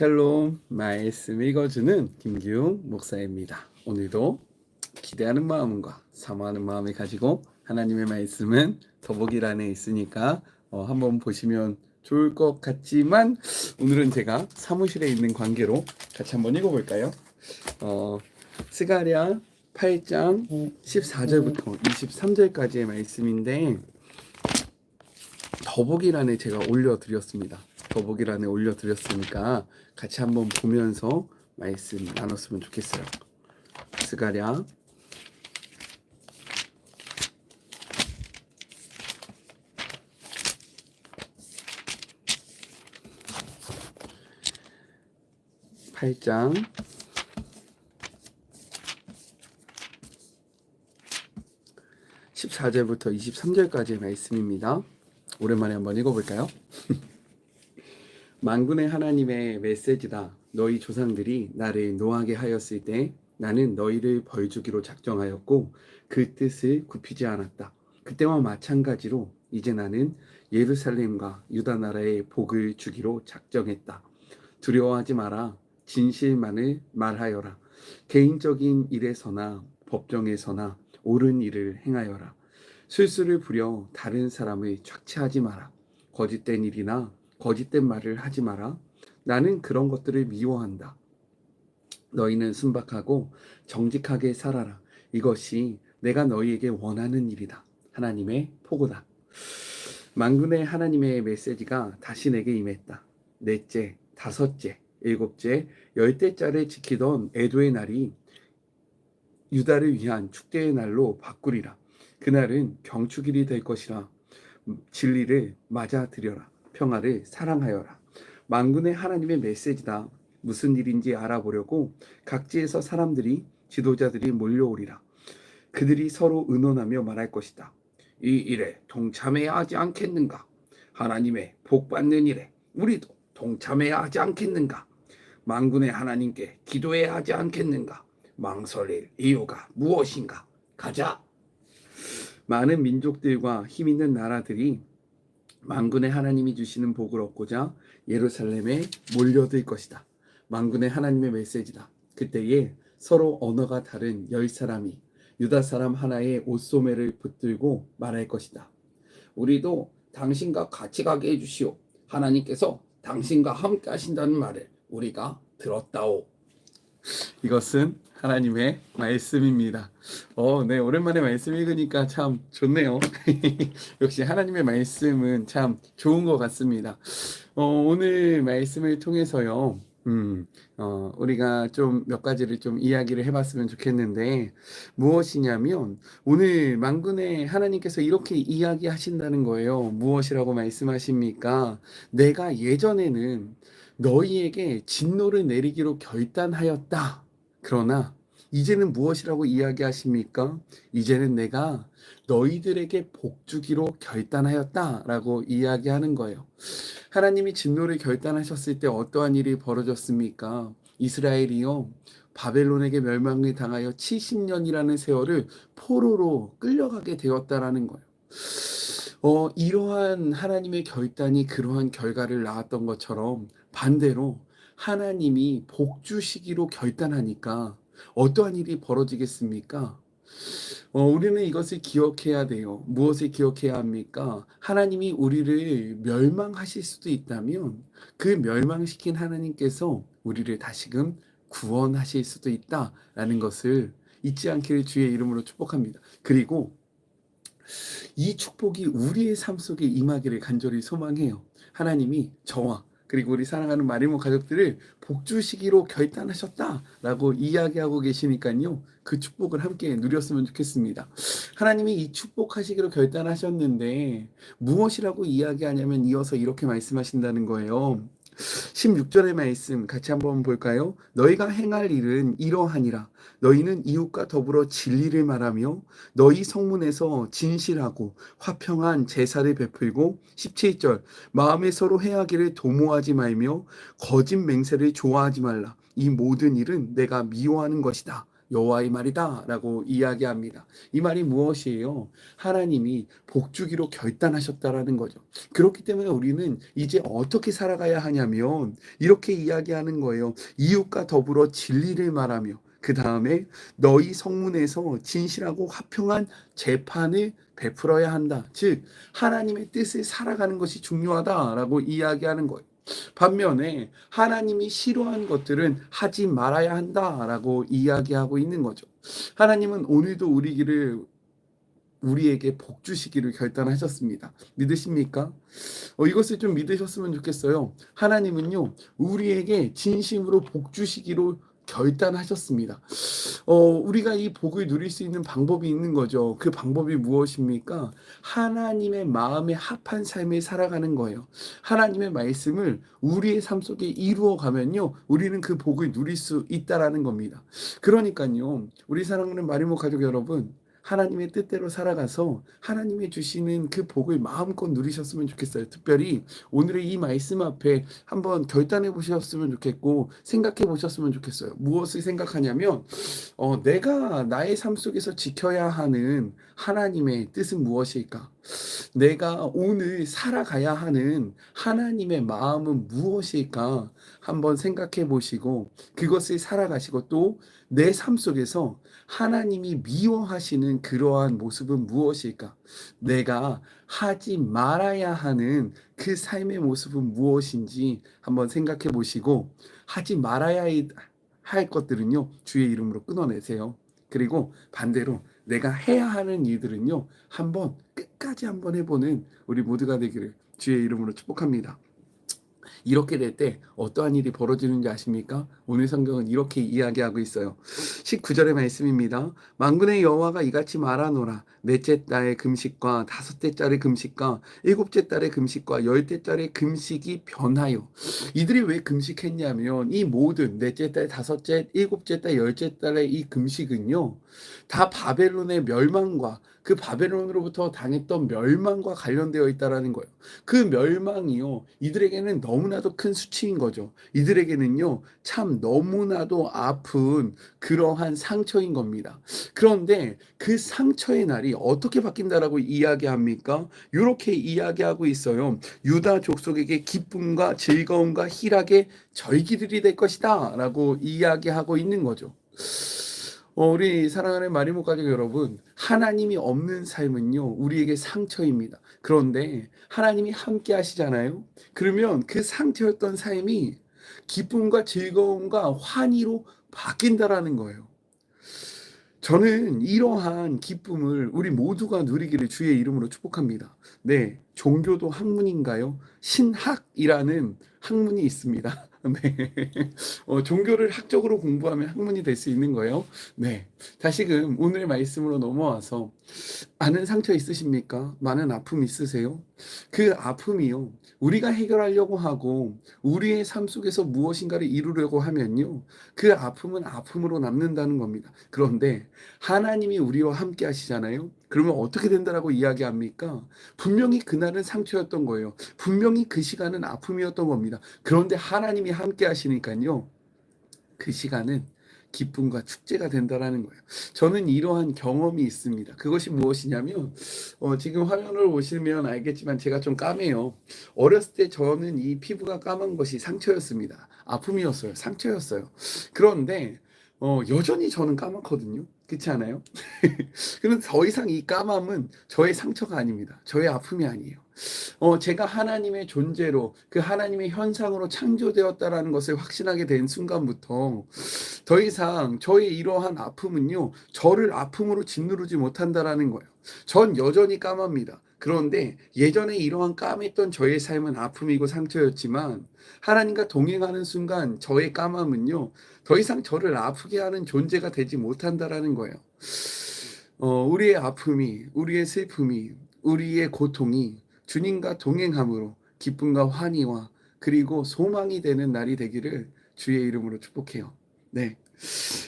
샬롬 말씀 읽어주는 김기웅 목사입니다. 오늘도 기대하는 마음과 사모하는 마음을 가지고 하나님의 말씀은 더보기란에 있으니까 어, 한번 보시면 좋을 것 같지만 오늘은 제가 사무실에 있는 관계로 같이 한번 읽어볼까요? 어, 스가랴 8장 14절부터 23절까지의 말씀인데 더보기란에 제가 올려드렸습니다. 더보기란에 올려드렸으니까 같이 한번 보면서 말씀 나눴으면 좋겠어요. 스가랴 8장 14절부터 23절까지의 말씀입니다. 오랜만에 한번 읽어볼까요? 만군의 하나님의 메시지다. 너희 조상들이 나를 노하게 하였을 때 나는 너희를 벌주기로 작정하였고 그 뜻을 굽히지 않았다. 그때와 마찬가지로 이제 나는 예루살렘과 유다 나라에 복을 주기로 작정했다. 두려워하지 마라. 진실만을 말하여라. 개인적인 일에서나 법정에서나 옳은 일을 행하여라. 술수를 부려 다른 사람을 착취하지 마라. 거짓된 일이나 거짓된 말을 하지 마라. 나는 그런 것들을 미워한다. 너희는 순박하고 정직하게 살아라. 이것이 내가 너희에게 원하는 일이다. 하나님의 포고다. 만군의 하나님의 메시지가 다시 내게 임했다. 넷째, 다섯째, 일곱째, 열대째를 지키던 애도의 날이 유다를 위한 축제의 날로 바꾸리라. 그날은 경축일이 될 것이라. 진리를 맞아들여라. 평화를 사랑하여라. 만군의 하나님의 메시지다. 무슨 일인지 알아보려고 각지에서 사람들이 지도자들이 몰려오리라. 그들이 서로 의논하며 말할 것이다. 이 일에 동참해야 하지 않겠는가? 하나님의 복 받는 일에 우리도 동참해야 하지 않겠는가? 만군의 하나님께 기도해야 하지 않겠는가? 망설일 이유가 무엇인가? 가자. 많은 민족들과 힘 있는 나라들이 만군의 하나님이 주시는 복을 얻고자 예루살렘에 몰려들 것이다. 만군의 하나님의 메시지다. 그때에 서로 언어가 다른 열 사람이 유다 사람 하나의 옷소매를 붙들고 말할 것이다. 우리도 당신과 같이 가게 해주시오. 하나님께서 당신과 함께 하신다는 말을 우리가 들었다오. 이것은 하나님의 말씀입니다. 어, 네, 오랜만에 말씀 읽으니까 참 좋네요. 역시 하나님의 말씀은 참 좋은 것 같습니다. 어, 오늘 말씀을 통해서요, 음, 어, 우리가 좀 몇 가지를 좀 이야기를 해봤으면 좋겠는데, 무엇이냐면, 오늘 만군의 하나님께서 이렇게 이야기하신다는 거예요. 무엇이라고 말씀하십니까? 내가 예전에는 너희에게 진노를 내리기로 결단하였다. 그러나 이제는 무엇이라고 이야기하십니까? 이제는 내가 너희들에게 복 주기로 결단하였다 라고 이야기하는 거예요. 하나님이 진노를 결단하셨을 때 어떠한 일이 벌어졌습니까? 이스라엘이요. 바벨론에게 멸망을 당하여 70년이라는 세월을 포로로 끌려가게 되었다라는 거예요. 어, 이러한 하나님의 결단이 그러한 결과를 낳았던 것처럼 반대로 하나님이 복 주시기로 결단하니까 어떠한 일이 벌어지겠습니까? 어, 우리는 이것을 기억해야 돼요. 무엇을 기억해야 합니까? 하나님이 우리를 멸망하실 수도 있다면 그 멸망시킨 하나님께서 우리를 다시금 구원하실 수도 있다라는 것을 잊지 않기를 주의 이름으로 축복합니다. 그리고 이 축복이 우리의 삶 속에 임하기를 간절히 소망해요. 하나님이 저와 그리고 우리 사랑하는 마리모 가족들을 복주 시기로 결단하셨다라고 이야기하고 계시니까요. 그 축복을 함께 누렸으면 좋겠습니다. 하나님이 이 축복하시기로 결단하셨는데 무엇이라고 이야기하냐면 이어서 이렇게 말씀하신다는 거예요. 16절의 말씀 같이 한번 볼까요? 너희가 행할 일은 이러하니라. 너희는 이웃과 더불어 진리를 말하며 너희 성문에서 진실하고 화평한 제사를 베풀고 17절 마음에 서로 해하기를 도모하지 말며 거짓 맹세를 좋아하지 말라. 이 모든 일은 내가 미워하는 것이다. 여호와의 말이다라고 이야기합니다. 이 말이 무엇이에요? 하나님이 복주기로 결단하셨다라는 거죠. 그렇기 때문에 우리는 이제 어떻게 살아가야 하냐면 이렇게 이야기하는 거예요. 이웃과 더불어 진리를 말하며 그 다음에 너희 성문에서 진실하고 화평한 재판을 베풀어야 한다. 즉 하나님의 뜻을 살아가는 것이 중요하다라고 이야기하는 거예요. 반면에 하나님이 싫어하는 것들은 하지 말아야 한다라고 이야기하고 있는 거죠. 하나님은 오늘도 우리 길을 우리에게 복 주시기를 결단하셨습니다. 믿으십니까? 어, 이것을 좀 믿으셨으면 좋겠어요. 하나님은요, 우리에게 진심으로 복 주시기로 결단하셨습니다. 어, 우리가 이 복을 누릴 수 있는 방법이 있는 거죠. 그 방법이 무엇입니까? 하나님의 마음에 합한 삶을 살아가는 거예요. 하나님의 말씀을 우리의 삶 속에 이루어 가면요, 우리는 그 복을 누릴 수 있다라는 겁니다. 그러니까요, 우리 사랑하는 마리모 가족 여러분, 하나님의 뜻대로 살아가서 하나님이 주시는 그 복을 마음껏 누리셨으면 좋겠어요. 특별히 오늘의 이 말씀 앞에 한번 결단해 보셨으면 좋겠고 생각해 보셨으면 좋겠어요. 무엇을 생각하냐면 어, 내가 나의 삶 속에서 지켜야 하는 하나님의 뜻은 무엇일까? 내가 오늘 살아가야 하는 하나님의 마음은 무엇일까? 한번 생각해 보시고 그것을 살아가시고 또 내 삶 속에서 하나님이 미워하시는 그러한 모습은 무엇일까? 내가 하지 말아야 하는 그 삶의 모습은 무엇인지 한번 생각해 보시고 하지 말아야 할 것들은요 주의 이름으로 끊어내세요. 그리고 반대로 내가 해야 하는 일들은요 한번 끝까지 한번 해보는 우리 모두가 되기를 주의 이름으로 축복합니다. 이렇게 될 때 어떠한 일이 벌어지는지 아십니까? 오늘 성경은 이렇게 이야기하고 있어요. 19절의 말씀입니다. 만군의 여호와가 이같이 말하노라. 넷째 달의 금식과 다섯째 달의 금식과 일곱째 달의 금식과 열째 달의 금식이 변하여. 이들이 왜 금식했냐면 이 모든 넷째 달, 다섯째, 일곱째 달, 열째 달의 이 금식은요. 다 바벨론의 멸망과 그 바벨론으로부터 당했던 멸망과 관련되어 있다라는 거예요. 그 멸망이요. 이들에게는 너무나도 큰 수치인 거죠. 이들에게는요. 참 너무나도 아픈 그러한 상처인 겁니다. 그런데 그 상처의 날이 어떻게 바뀐다라고 이야기합니까? 이렇게 이야기하고 있어요. 유다 족속에게 기쁨과 즐거움과 희락의 절기들이 될 것이다라고 이야기하고 있는 거죠. 어, 우리 사랑하는 마리모 가족 여러분, 하나님이 없는 삶은요, 우리에게 상처입니다. 그런데 하나님이 함께 하시잖아요? 그러면 그 상처였던 삶이 기쁨과 즐거움과 환희로 바뀐다라는 거예요. 저는 이러한 기쁨을 우리 모두가 누리기를 주의 이름으로 축복합니다. 네, 종교도 학문인가요? 신학이라는 학문이 있습니다. 네. 어, 종교를 학적으로 공부하면 학문이 될 수 있는 거예요. 네. 다시금 오늘의 말씀으로 넘어와서 많은 상처 있으십니까? 많은 아픔 있으세요? 그 아픔이요. 우리가 해결하려고 하고 우리의 삶 속에서 무엇인가를 이루려고 하면요. 그 아픔은 아픔으로 남는다는 겁니다. 그런데 하나님이 우리와 함께 하시잖아요. 그러면 어떻게 된다라고 이야기합니까? 분명히 그날은 상처였던 거예요. 분명히 그 시간은 아픔이었던 겁니다. 그런데 하나님이 함께 하시니까요. 그 시간은 기쁨과 축제가 된다라는 거예요. 저는 이러한 경험이 있습니다. 그것이 무엇이냐면 어, 지금 화면을 보시면 알겠지만 제가 좀 까매요. 어렸을 때 저는 이 피부가 까만 것이 상처였습니다. 아픔이었어요. 상처였어요. 그런데 어, 여전히 저는 까맣거든요. 그렇지 않아요? 그런데 더 이상 이 까맘은 저의 상처가 아닙니다. 저의 아픔이 아니에요. 어, 제가 하나님의 존재로 그 하나님의 현상으로 창조되었다라는 것을 확신하게 된 순간부터 더 이상 저의 이러한 아픔은요, 저를 아픔으로 짓누르지 못한다라는 거예요. 전 여전히 까맣니다. 그런데 예전에 이러한 까맸던 저의 삶은 아픔이고 상처였지만 하나님과 동행하는 순간 저의 까맘은요, 더 이상 저를 아프게 하는 존재가 되지 못한다라는 거예요. 어, 우리의 아픔이, 우리의 슬픔이, 우리의 고통이 주님과 동행함으로 기쁨과 환희와 그리고 소망이 되는 날이 되기를 주의 이름으로 축복해요. 네.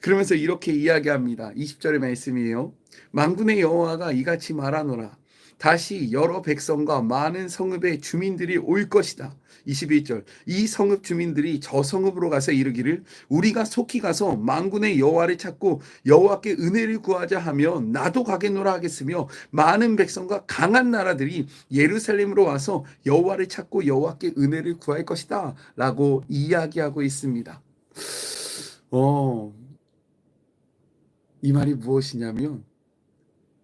그러면서 이렇게 이야기합니다. 20절의 말씀이에요. 만군의 여호와가 이같이 말하노라. 다시 여러 백성과 많은 성읍의 주민들이 올 것이다. 21절 이 성읍 주민들이 저 성읍으로 가서 이르기를 우리가 속히 가서 만군의 여호와를 찾고 여호와께 은혜를 구하자 하면 나도 가겠노라 하겠으며 많은 백성과 강한 나라들이 예루살렘으로 와서 여호와를 찾고 여호와께 은혜를 구할 것이다라고 이야기하고 있습니다. 어, 이 말이 무엇이냐면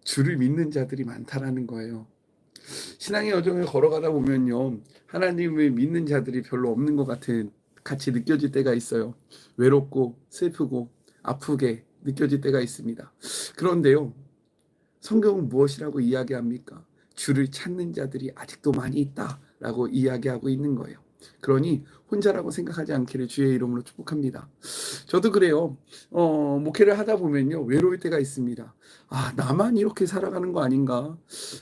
주를 믿는 자들이 많다라는 거예요. 신앙의 여정을 걸어가다 보면요. 하나님을 믿는 자들이 별로 없는 것 같은 같이 느껴질 때가 있어요. 외롭고 슬프고 아프게 느껴질 때가 있습니다. 그런데요. 성경은 무엇이라고 이야기합니까? 주를 찾는 자들이 아직도 많이 있다라고 이야기하고 있는 거예요. 그러니 혼자라고 생각하지 않기를 주의 이름으로 축복합니다. 저도 그래요. 어, 목회를 하다 보면요. 외로울 때가 있습니다. 아, 나만 이렇게 살아가는 거 아닌가?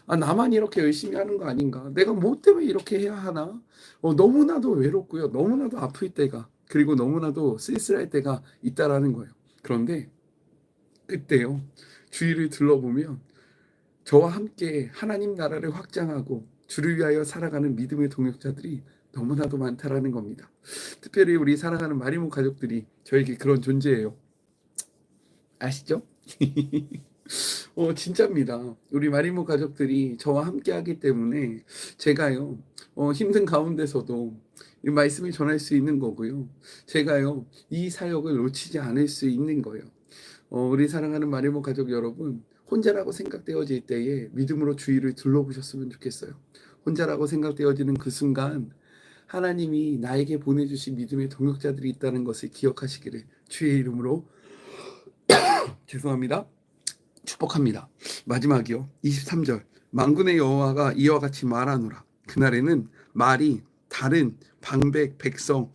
아, 나만 이렇게 열심히 하는 거 아닌가? 내가 뭐 때문에 이렇게 해야 하나? 어, 너무나도 외롭고요. 너무나도 아플 때가, 그리고 너무나도 쓸쓸할 때가 있다라는 거예요. 그런데 그때요. 주위를 둘러보면 저와 함께 하나님 나라를 확장하고 주를 위하여 살아가는 믿음의 동역자들이 너무나도 많다라는 겁니다. 특별히 우리 사랑하는 마리모 가족들이 저에게 그런 존재예요. 아시죠? 어, 진짜입니다. 우리 마리모 가족들이 저와 함께 하기 때문에 제가요, 어, 힘든 가운데서도 이 말씀을 전할 수 있는 거고요. 제가요, 이 사역을 놓치지 않을 수 있는 거예요. 어, 우리 사랑하는 마리모 가족 여러분, 혼자라고 생각되어질 때에 믿음으로 주위를 둘러보셨으면 좋겠어요. 혼자라고 생각되어지는 그 순간 하나님이 나에게 보내주신 믿음의 동역자들이 있다는 것을 기억하시기를 주의 이름으로 죄송합니다. 축복합니다. 마지막이요. 23절. 만군의 여호와가 이와 같이 말하노라. 그날에는 말이 다른 방백 백성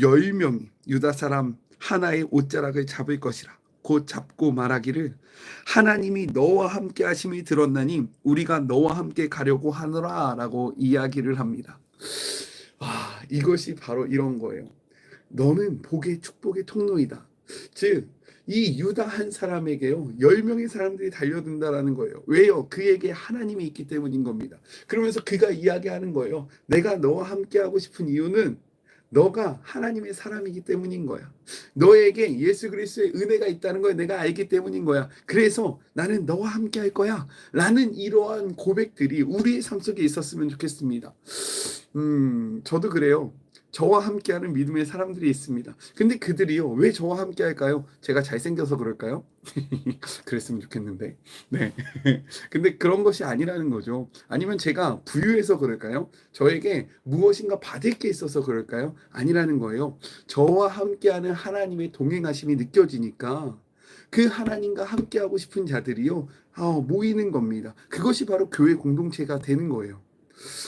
열 명이 유다 사람 하나의 옷자락을 잡을 것이라. 곧 잡고 말하기를 하나님이 너와 함께 하심이 들었나니 우리가 너와 함께 가려고 하노라라고 이야기를 합니다. 아, 이것이 바로 이런 거예요. 너는 복의 축복의 통로이다. 즉, 이 유다 한 사람에게요, 열 명의 사람들이 달려든다라는 거예요. 왜요? 그에게 하나님이 있기 때문인 겁니다. 그러면서 그가 이야기하는 거예요. 내가 너와 함께하고 싶은 이유는 너가 하나님의 사람이기 때문인 거야. 너에게 예수 그리스도의 은혜가 있다는 걸 내가 알기 때문인 거야. 그래서 나는 너와 함께 할 거야. 라는 이러한 고백들이 우리의 삶 속에 있었으면 좋겠습니다. 음, 저도 그래요. 저와 함께하는 믿음의 사람들이 있습니다. 근데 그들이요, 왜 저와 함께 할까요? 제가 잘생겨서 그럴까요? 그랬으면 좋겠는데. 네. 근데 그런 것이 아니라는 거죠. 아니면 제가 부유해서 그럴까요? 저에게 무엇인가 받을 게 있어서 그럴까요? 아니라는 거예요. 저와 함께하는 하나님의 동행하심이 느껴지니까 그 하나님과 함께하고 싶은 자들이요, 아, 모이는 겁니다. 그것이 바로 교회 공동체가 되는 거예요.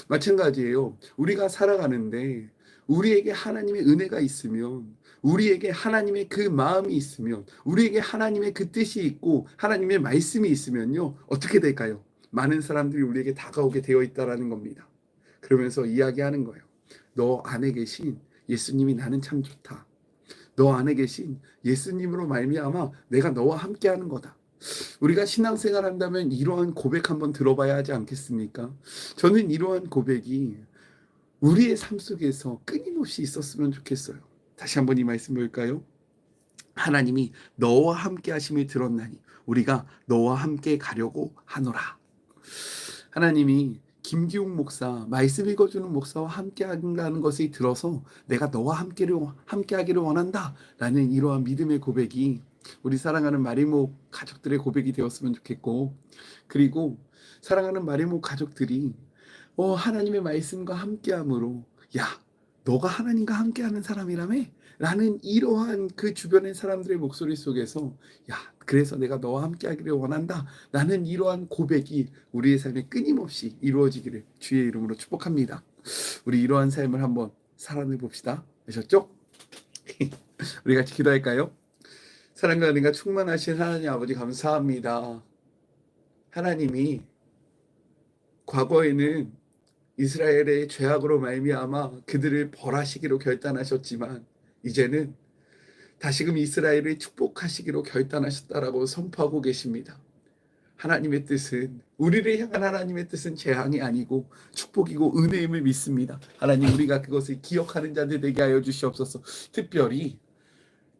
마찬가지예요. 우리가 살아가는데 우리에게 하나님의 은혜가 있으면 우리에게 하나님의 그 마음이 있으면 우리에게 하나님의 그 뜻이 있고 하나님의 말씀이 있으면요. 어떻게 될까요? 많은 사람들이 우리에게 다가오게 되어 있다라는 겁니다. 그러면서 이야기하는 거예요. 너 안에 계신 예수님이 나는 참 좋다. 너 안에 계신 예수님으로 말미암아 내가 너와 함께하는 거다. 우리가 신앙생활 한다면 이러한 고백 한번 들어봐야 하지 않겠습니까? 저는 이러한 고백이 우리의 삶 속에서 끊임없이 있었으면 좋겠어요. 다시 한번 이 말씀 볼까요? 하나님이 너와 함께 하심을 들었나니 우리가 너와 함께 가려고 하노라. 하나님이 김기웅 목사 말씀 읽어주는 목사와 함께 한다는 것을 들어서 내가 너와 함께를 함께 하기를 원한다라는 이러한 믿음의 고백이 우리 사랑하는 마리모 가족들의 고백이 되었으면 좋겠고 그리고 사랑하는 마리모 가족들이 어, 하나님의 말씀과 함께함으로 야 너가 하나님과 함께하는 사람이라며? 라는 이러한 그 주변의 사람들의 목소리 속에서 야 그래서 내가 너와 함께하기를 원한다 라는 이러한 고백이 우리의 삶에 끊임없이 이루어지기를 주의 이름으로 축복합니다 우리 이러한 삶을 한번 살아내 봅시다 아셨죠? 우리 같이 기도할까요? 사랑과 은혜가 충만하신 하나님 아버지 감사합니다 하나님이 과거에는 이스라엘의 죄악으로 말미암아 그들을 벌하시기로 결단하셨지만 이제는 다시금 이스라엘을 축복하시기로 결단하셨다라고 선포하고 계십니다. 하나님의 뜻은 우리를 향한 하나님의 뜻은 재앙이 아니고 축복이고 은혜임을 믿습니다. 하나님 우리가 그것을 기억하는 자들 되게 하여 주시옵소서. 특별히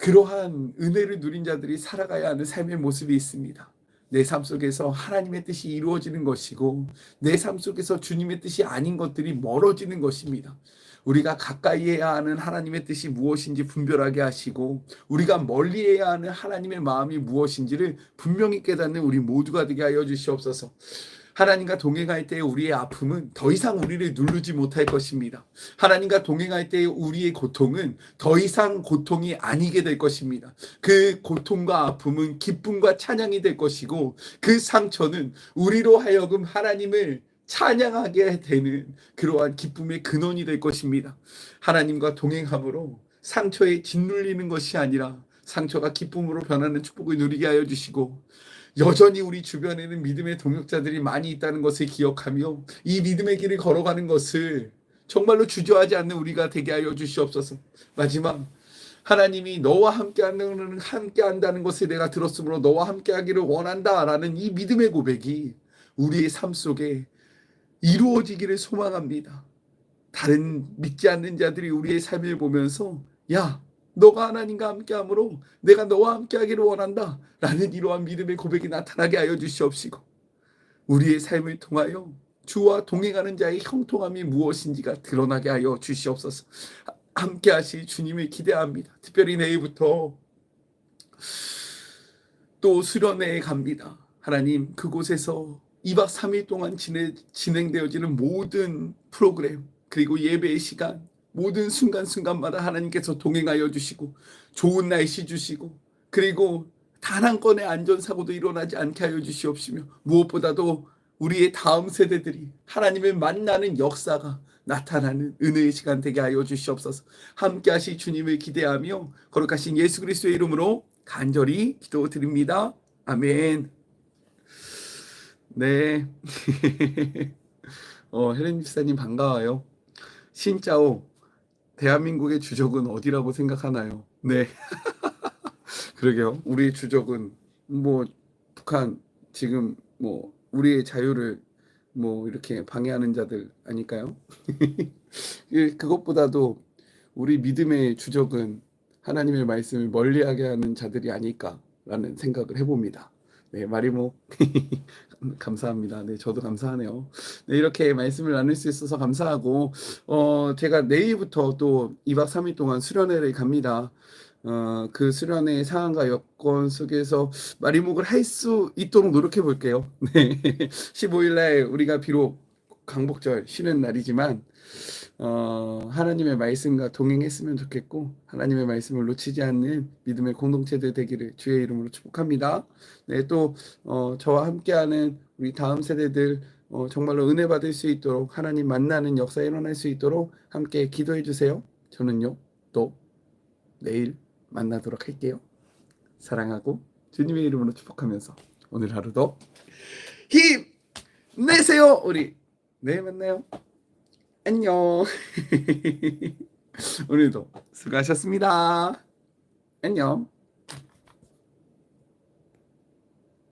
그러한 은혜를 누린 자들이 살아가야 하는 삶의 모습이 있습니다. 내 삶 속에서 하나님의 뜻이 이루어지는 것이고 내 삶 속에서 주님의 뜻이 아닌 것들이 멀어지는 것입니다. 우리가 가까이 해야 하는 하나님의 뜻이 무엇인지 분별하게 하시고 우리가 멀리 해야 하는 하나님의 마음이 무엇인지를 분명히 깨닫는 우리 모두가 되게 하여 주시옵소서. 하나님과 동행할 때 우리의 아픔은 더 이상 우리를 누르지 못할 것입니다. 하나님과 동행할 때 우리의 고통은 더 이상 고통이 아니게 될 것입니다. 그 고통과 아픔은 기쁨과 찬양이 될 것이고 그 상처는 우리로 하여금 하나님을 찬양하게 되는 그러한 기쁨의 근원이 될 것입니다. 하나님과 동행함으로 상처에 짓눌리는 것이 아니라 상처가 기쁨으로 변하는 축복을 누리게 하여 주시고 여전히 우리 주변에는 믿음의 동역자들이 많이 있다는 것을 기억하며 이 믿음의 길을 걸어가는 것을 정말로 주저하지 않는 우리가 되게 하여 주시옵소서. 마지막 하나님이 너와 함께하는 함께 한다는 것을 내가 들었으므로 너와 함께하기를 원한다라는 이 믿음의 고백이 우리의 삶 속에 이루어지기를 소망합니다. 다른 믿지 않는 자들이 우리의 삶을 보면서 야 너가 하나님과 함께함으로 내가 너와 함께하기를 원한다. 라는 이러한 믿음의 고백이 나타나게 하여 주시옵시고 우리의 삶을 통하여 주와 동행하는 자의 형통함이 무엇인지가 드러나게 하여 주시옵소서. 함께 하실 주님을 기대합니다. 특별히 내일부터 또 수련회에 갑니다. 하나님 그곳에서 2박 3일 동안 진행, 진행되어지는 모든 프로그램 그리고 예배의 시간 모든 순간순간마다 하나님께서 동행하여 주시고 좋은 날씨 주시고 그리고 단 한 건의 안전사고도 일어나지 않게 하여 주시옵시며 무엇보다도 우리의 다음 세대들이 하나님을 만나는 역사가 나타나는 은혜의 시간 되게 하여 주시옵소서 함께 하실 주님을 기대하며 거룩하신 예수 그리스도의 이름으로 간절히 기도드립니다. 아멘 네. 어, 헬렌 집사님 반가워요. 신짜오, 대한민국의 주적은 어디라고 생각하나요? 네. 그러게요. 우리의 주적은 뭐 북한 지금 뭐 우리의 자유를 뭐 이렇게 방해하는 자들 아닐까요? 예, 그것보다도 우리 믿음의 주적은 하나님의 말씀을 멀리하게 하는 자들이 아닐까라는 생각을 해봅니다. 네, 마리모 감사합니다. 네, 저도 감사하네요. 네, 이렇게 말씀을 나눌 수 있어서 감사하고 어, 제가 내일부터 또 2박 3일 동안 수련회를 갑니다. 어, 그 수련회 상황과 여건 속에서 마리목을 할 수 있도록 노력해 볼게요. 네. 15일 날 우리가 비록 강복절 쉬는 날이지만 어, 하나님의 말씀과 동행했으면 좋겠고 하나님의 말씀을 놓치지 않는 믿음의 공동체들 되기를 주의 이름으로 축복합니다. 네, 또 어, 저와 함께하는 우리 다음 세대들 어, 정말로 은혜 받을 수 있도록 하나님 만나는 역사 일어날 수 있도록 함께 기도해 주세요. 저는요 또 내일 만나도록 할게요. 사랑하고 주님의 이름으로 축복하면서 오늘 하루도 힘 내세요. 우리 내일 만나요. 안녕. 오늘도 수고하셨습니다. 안녕.